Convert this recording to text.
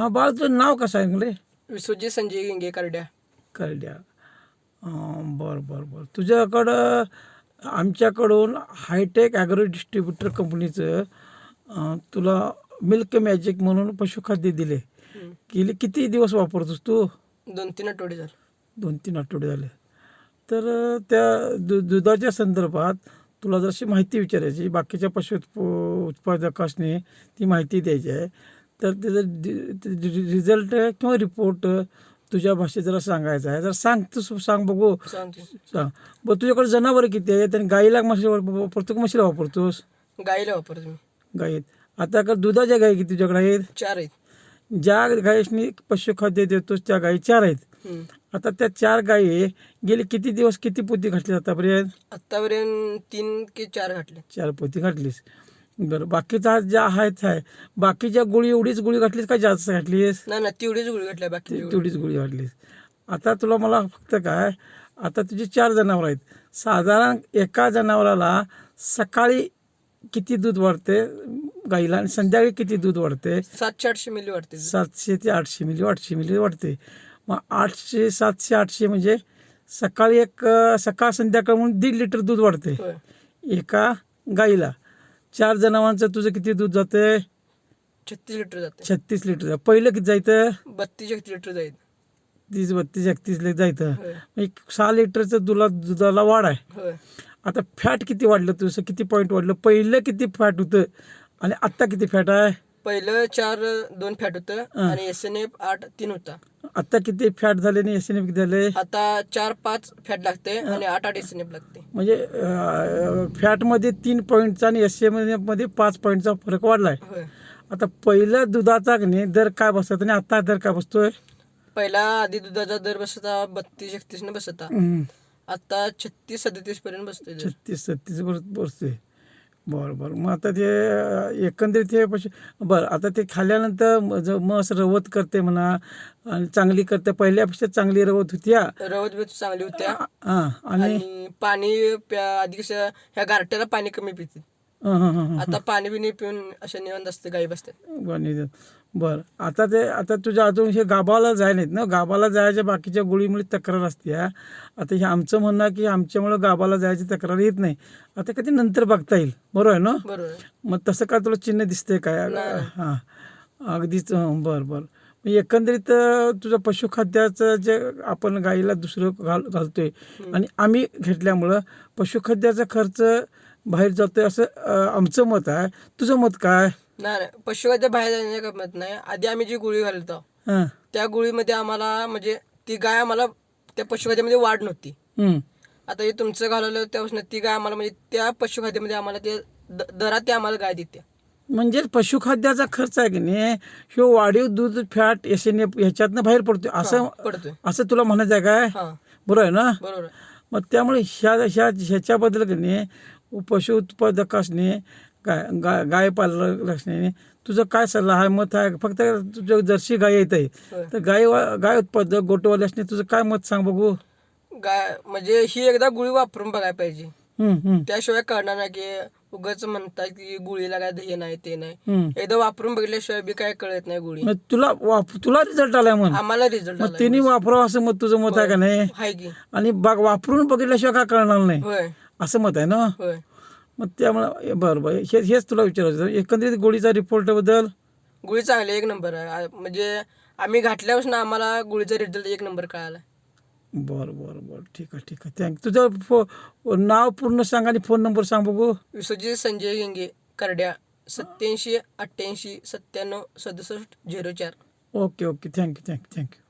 हा बाळ तुझं नाव कसं आहे रे? विश्वजित संजय गिंगे करड्या. करड्या. बरं बरं बरं. तुझ्याकडं आमच्याकडून हायटेक ॲग्रो डिस्ट्रीब्युटर कंपनीचं तुला मिल्क मॅजिक म्हणून पशुखाद्य दिले. गेले किती दिवस वापरतोस तू? दोन तीन आठवडे झाले. दोन तीन आठवडे झाले. तर त्या दु दुधाच्या संदर्भात तुला जशी माहिती विचारायची. बाकीच्या पशु उत्प उत्पादकासनी ती माहिती द्यायची आहे. तर त्याचं रिझल्ट किंवा रिपोर्ट तुझ्या भाषेत जरा सांगायचा आहे. जरा सांग तू सांग बघू. सांग. बरं तुझ्याकडे जनावरं किती आहेत आणि गाईला म्हशी वापरतो का म्हशीला वापरतोस? गाईला वापरतो मी. गाईत आता का दुधाच्या गाई किती तुझ्याकडे आहेत? चार आहेत. ज्या गाईसनी पशुखाद्य देतोस त्या गाई चार आहेत. आता त्या चार गायी गेले किती दिवस किती पोती घातली आतापर्यंत? आत्तापर्यंत तीन की चार घातले. चार पोती घातलीस. बरं बाकीचा ज्या आहेत आहे बाकीच्या गोळी एवढीच गोळी घातलीस का जास्त घातलीस? नाही ना तेवढीच गुळी घातल्या बाकी तेवढीच गोळी घातलीस. आता तुला मला फक्त काय आता तुझी चार जनावरं आहेत. साधारण एका जनावराला सकाळी किती दूध वाढते? गाईला आणि संध्याकाळी किती दूध वाढते? सातशे आठशे मिली वाटते सातशे ते आठशे मिली आठशे मिली वाढते. मग आठशे सातशे आठशे म्हणजे सकाळी एक सकाळ संध्याकाळ म्हणून दीड लिटर दूध वाढते. एका गाईला. चार जनावरांचं तुझं किती दूध जाते छत्तीस लिटर जाते छत्तीस लिटर. पहिलं किती जायचं बत्तीस एकतीस लिटर जाईल. तीस बत्तीस एकतीस लिटर जायचं एक सहा लिटरचं दुला दुधाला वाढ आहे. आता फॅट किती वाढलं तुझं? किती पॉईंट वाढलं? पहिलं किती फॅट होतं? आणि आत्ता किती फॅट आहे? पहिलं चार दोन फॅट होतं. आणि एस एन एफ आठ तीन होता. आत्ता किती फॅट झाले आणि एस एन एफ किती झाले? आता चार पाच फॅट लागते आणि आठ आठ एस एन एफ लागते म्हणजे अं, फॅटमध्ये तीन पॉईंटचा आणि एस एममध्ये पाच पॉईंटचा फरक वाढला आहे होय. आता पहिलं दुधाचा दर काय बसत आणि आता दर काय बसतोय? पहिला आधी दुधाचा दर बसता बत्तीस एकतीस ने बसता. आता छत्तीस सदतीस पर्यंत बसतोय. छत्तीस सत्तीस वर बसते बरं बरं. मग आता ते एकंदरीत हे पशु बरं आता ते खाल्ल्यानंतर म- ज- म्हस रवत करते म्हणा आणि चांगली करते. पहिल्यापेक्षा चांगली रवत होती हा. रवत बिवत चांगली होत्या. हा आणि? आणि पाणी प्या- आधी कसं ह्या गारट्याला पाणी कमी पिते. हं, हं, हं, हं. आता पाणी बिणी पिऊन अशा निवांत असते गाई बसतात बरं बरं आता ते आता तुझ्या अजून हे गाभाला जाय नाहीत ना गाभाला जायच्या बाकीच्या गोळीमुळे तक्रार असते हा. आता हे आमचं म्हणणं की आमच्यामुळं गाभाला जायची तक्रार येत नाही आता कधी नंतर बघता येईल बरोबर आहे ना. मग तसं काय तुला चिन्ह दिसतंय काय. हां अगदीच बरं बरं एकंदरीत तुझं पशुखाद्याचं जे आपण गाईला दुसरं घाल घालतोय. आणि आम्ही घेतल्यामुळं पशुखाद्याचा खर्च बाहेर जातोय असं आमचं मत आहे. तुझं मत काय? नाही पशुखाद्य बाहेर जाण्याचं मत नाही. आधी आम्ही जी गोळी घालतो हां. त्या गोळीमध्ये आम्हाला म्हणजे ती गाय आम्हाला त्या पशुखाद्यामध्ये वाढ नव्हती. आता हे तुमचं घालवलं त्यापासून ती गाय आम्हाला म्हणजे त्या पशुखाद्यामध्ये आम्हाला ते दरात ते आम्हाला गाय देते. म्हणजे पशुखाद्याचा खर्च आहे की नाही ह्यो वाढीव दूध फॅट एस एन एफ ह्याच्यातनं बाहेर पडतोय. असं पडतोय. असं तुला म्हणायचं आहे काय बरोबर आहे ना? बरोबर. मग त्यामुळे ह्या ह्या ह्याच्याबद्दल की नाही पशु उत्पादकासने गाय गाय गाय पालकासने तुझं काय सल्ला? आहे मत आहे. फक्त तुझं जर्सी गाय येत आहे. तर गाय गाय उत्पादक गोटवाल्यासने तुझं काय मत सांग बघू? गाय म्हणजे ही एकदा गुळी वापरून बघायला पाहिजे. त्याशिवाय कळणार नाही की उगाच म्हणतात की गुळीला काय हे नाही ते नाही. एकदा वापरून बघितल्याशिवाय बी काय कळत नाही गुळी. तुला तुला रिझल्ट आलाय म्हण. आम्हाला रिझल्ट मग तिने वापरावं असं मत तुझं मत आहे का नाही? आणि वापरून बघितल्याशिवाय काय कळणार नाही. असं मत आहे ना? होय. मग त्यामुळं बरं बरं. हे हेच तुला विचारायचं होतं. एकंदरीत गोळीचा रिपोर्टबद्दल? गुळी चांगली एक नंबर आहे. आ- म्हणजे आम्ही घातल्यापासून आम्हाला गुळीचा रिझल्ट एक नंबर कळाला बरं बरं बरं. ठीक आहे ठीक आहे. थँक तुझं फो नाव पूर्ण सांग आणि फोन नंबर सांग बघू. विश्वजित संजय गेंगे करड्या सत्याऐंशी अठ्ठ्याऐंशी सत्त्याण्णव सदुसष्ट झिरो चार. Okay okay thank you thank you thank you